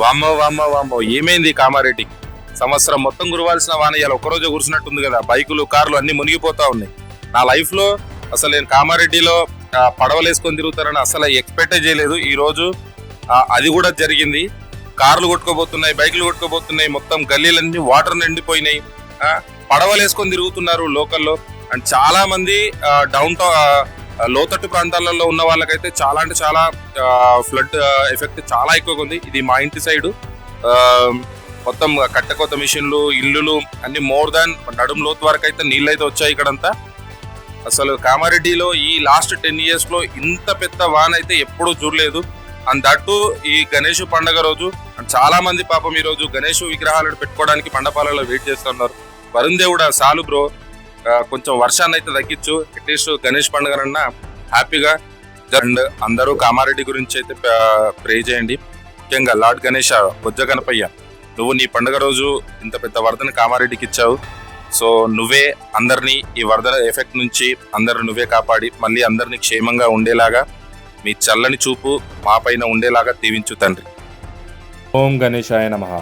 వామ్మో వామ్మో వామ్మో ఏమైంది కామారెడ్డి? సంవత్సరం మొత్తం కురవాల్సిన వాన ఇవాళ ఒక్కరోజే కురిసినట్టుంది కదా. బైకులు కార్లు అన్ని మునిగిపోతా ఉన్నాయి. నా లైఫ్లో అసలు నేను కామారెడ్డిలో పడవలు వేసుకొని తిరుగుతారని అసలు ఎక్స్పెక్టే చేయలేదు. ఈరోజు అది కూడా జరిగింది. కార్లు కొట్టుకోబోతున్నాయి బైకులు కొట్టుకోబోతున్నాయి మొత్తం గల్లీలన్నీ వాటర్ నిండిపోయినాయి. పడవలు వేసుకొని తిరుగుతున్నారు లోకల్లో. అండ్ చాలా మంది డౌన్ టౌన్ లోతట్టు ప్రాంతాలలో ఉన్న వాళ్ళకైతే చాలా అంటే చాలా ఫ్లడ్ ఎఫెక్ట్ చాలా ఎక్కువగా ఉంది. ఇది మా ఇంటి సైడు. మొత్తం కట్టకొత్త మిషన్లు ఇల్లులు అన్ని మోర్ దాన్ నడుం లోతు వరకు అయితే నీళ్ళు అయితే వచ్చాయి ఇక్కడంతా. అసలు కామారెడ్డిలో ఈ లాస్ట్ టెన్ ఇయర్స్లో ఇంత పెద్ద వాన్ అయితే ఎప్పుడూ చూడలేదు. అండ్ దట్టు ఈ గణేష్ పండగ రోజు and చాలా మంది పాపం ఈ రోజు గణేష్ విగ్రహాలను పెట్టుకోవడానికి మండపాలలో వెయిట్ చేస్తున్నారు. వరుణ్ దేవుడా సాలు బ్రో. కొంచెం వర్షాన్ని అయితే తగ్గించు. అట్లీస్ట్ గణేష్ పండుగనన్నా హ్యాపీగా. అండ్ అందరూ కామారెడ్డి గురించి అయితే ప్రే చేయండి. ముఖ్యంగా లార్డ్ గణేష బొజ్జ గణపయ్య నువ్వు నీ పండుగ రోజు ఇంత పెద్ద వరదను కామారెడ్డికి ఇచ్చావు. సో నువ్వే అందరినీ ఈ వరద ఎఫెక్ట్ నుంచి అందరు నువ్వే కాపాడి మళ్ళీ అందరినీ క్షేమంగా ఉండేలాగా మీ చల్లని చూపు మా పైన ఉండేలాగా దీవించు తండ్రి. ఓం గణేశాయ నమః.